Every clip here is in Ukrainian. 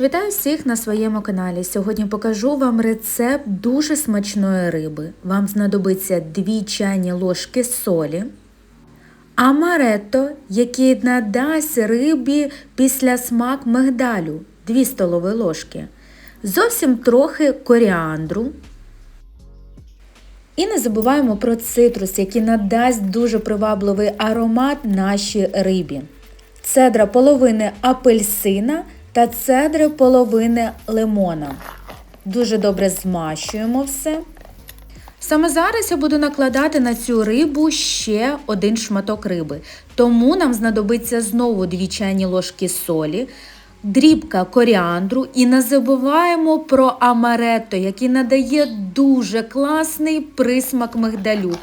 Вітаю всіх на своєму каналі. Сьогодні покажу вам рецепт дуже смачної риби. Вам знадобиться 2 чайні ложки солі, амаретто, який надасть рибі після смак мигдалю 2 столові ложки, зовсім трохи коріандру. І не забуваємо про цитрус, який надасть дуже привабливий аромат нашій рибі. Цедра половини апельсина та цедри половини лимона. Дуже добре змащуємо все. Саме зараз я буду накладати на цю рибу ще один шматок риби. Тому нам знадобиться знову 2 чайні ложки солі, дрібка коріандру і не забуваємо про амаретто, який надає дуже класний присмак мигдалю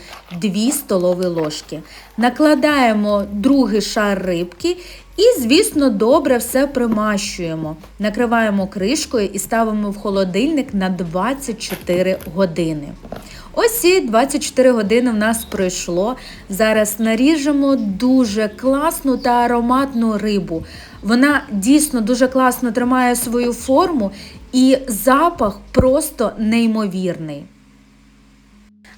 2 столові ложки. Накладаємо другий шар рибки і, звісно, добре все примащуємо. Накриваємо кришкою і ставимо в холодильник на 24 години. Ось і 24 години в нас пройшло. Зараз наріжемо дуже класну та ароматну рибу. Вона дійсно дуже класно тримає свою форму і запах просто неймовірний.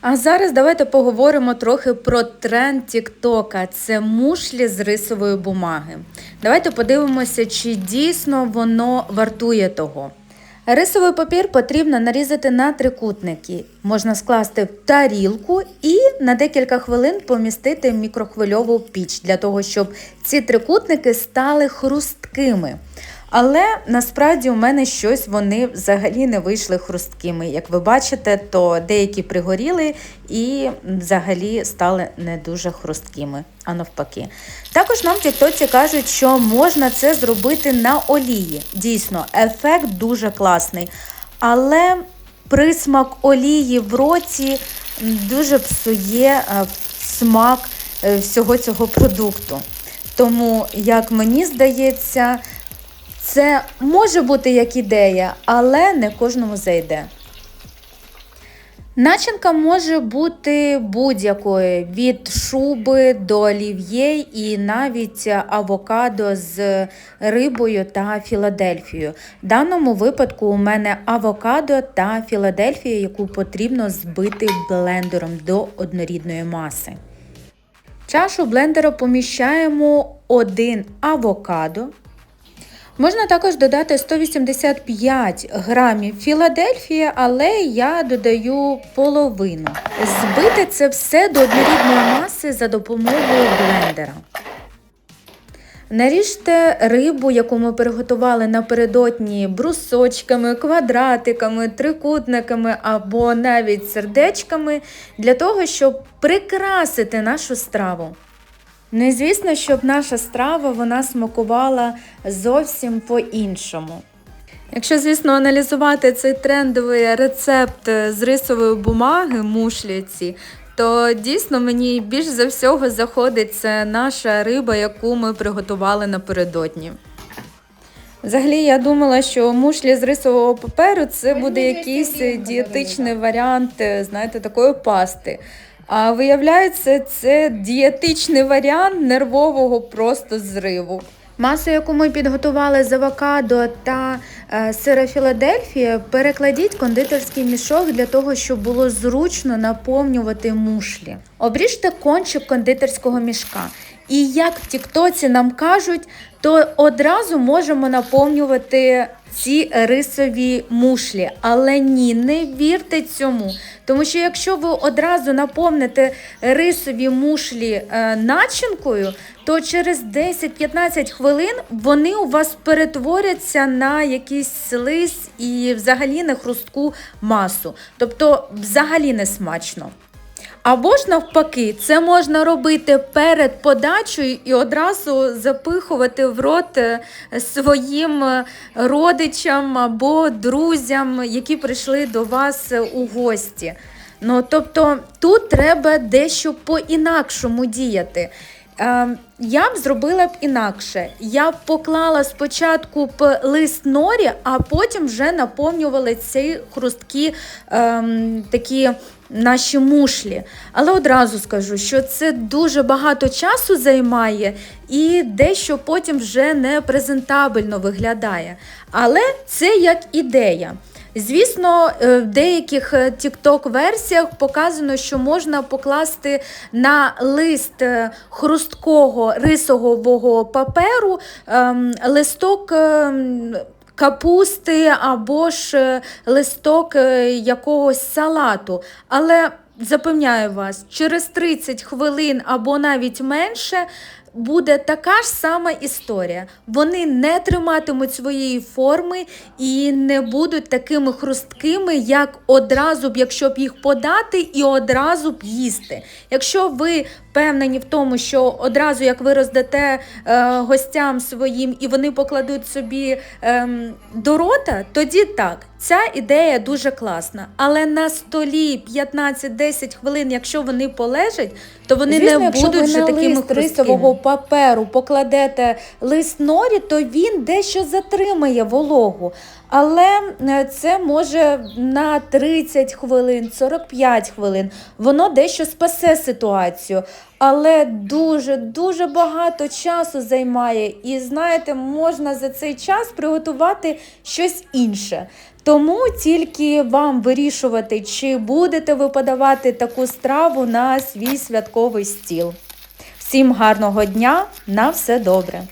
А зараз давайте поговоримо трохи про тренд Тіктока. Це мушлі з рисової бумаги. Давайте подивимося, чи дійсно воно вартує того. Рисовий папір потрібно нарізати на трикутники. Можна скласти в тарілку і на декілька хвилин помістити в мікрохвильову піч для того, щоб ці трикутники стали хрусткими. Але насправді у мене щось вони взагалі не вийшли хрусткими. Як ви бачите, то деякі пригоріли і взагалі стали не дуже хрусткими, а навпаки. Також нам Тіктоці кажуть, що можна це зробити на олії. Дійсно, ефект дуже класний. Але присмак олії в роті дуже псує е, смак е, всього цього продукту. Тому, як мені здається, це може бути як ідея, але не кожному зайде. Начинка може бути будь-якою від шуби до олів'є і навіть авокадо з рибою та Філадельфією. В даному випадку у мене авокадо та Філадельфія, яку потрібно збити блендером до однорідної маси. Чашу блендера поміщаємо один авокадо. Можна також додати 185 грамів Філадельфія, але я додаю половину. Збити це все до однорідної маси за допомогою блендера. Наріжте рибу, яку ми приготували напередодні брусочками, квадратиками, трикутниками або навіть сердечками для того, щоб прикрасити нашу страву. Ну і звісно, щоб наша страва вона смакувала зовсім по-іншому. Якщо, звісно, аналізувати цей трендовий рецепт з рисової бумаги, мушліці, то дійсно мені більш за всього заходить це наша риба, яку ми приготували напередодні. Взагалі, я думала, що мушлі з рисового паперу це буде якийсь дієтичний варіант, знаєте, такої пасти. А виявляється, це дієтичний варіант нервового просто зриву. Масу, яку ми підготували з авокадо та е, сира Філадельфія, перекладіть кондитерський мішок для того, щоб було зручно наповнювати мушлі. Обріжте кончик кондитерського мішка. І як в Тіктоці нам кажуть, то одразу можемо наповнювати ці рисові мушлі. Але ні, не вірте цьому. Тому що якщо ви одразу наповните рисові мушлі е, начинкою, то через 10-15 хвилин вони у вас перетворяться на якийсь слизь і взагалі на хрустку масу. Тобто взагалі не смачно. Або ж навпаки, це можна робити перед подачею і одразу запихувати в рот е, своїм е, родичам або друзям, які прийшли до вас е, у гості. Ну, тобто тут треба дещо по-інакшому діяти. Я б зробила б інакше. Я б поклала спочатку б лист норі, а потім вже наповнювала ці хрусткі ем, такі наші мушлі. Але одразу скажу, що це дуже багато часу займає і дещо потім вже не презентабельно виглядає. Але це як ідея. Звісно, е, в деяких TikTok версіях показано, що можна покласти на лист е, хрусткого рисового паперу ем, листок. Капусти або ж е, листок е, якогось салату. Але запевняю вас, через 30 хвилин або навіть менше буде така ж сама історія. Вони не триматимуть своєї форми і не будуть такими хрусткими, як одразу б, якщо б їх подати і одразу б їсти. Якщо ви впевнені в тому, що одразу, як ви роздате е, гостям своїм і вони покладуть собі ем, до рота, тоді так. Ця ідея дуже класна, але на столі 15-10 хвилин, якщо вони полежать, то вони Звісно, не якщо будуть ви вже на такими лист рисового паперу покладете лист норі, то він дещо затримає вологу. Але е, це може на 30 хвилин, 45 хвилин. Воно дещо спасе ситуацію. Але дуже дуже багато часу займає, і знаєте, можна за цей час приготувати щось інше. Тому тільки вам вирішувати, чи будете ви подавати таку страву на свій святковий стіл. Всім гарного дня, на все добре!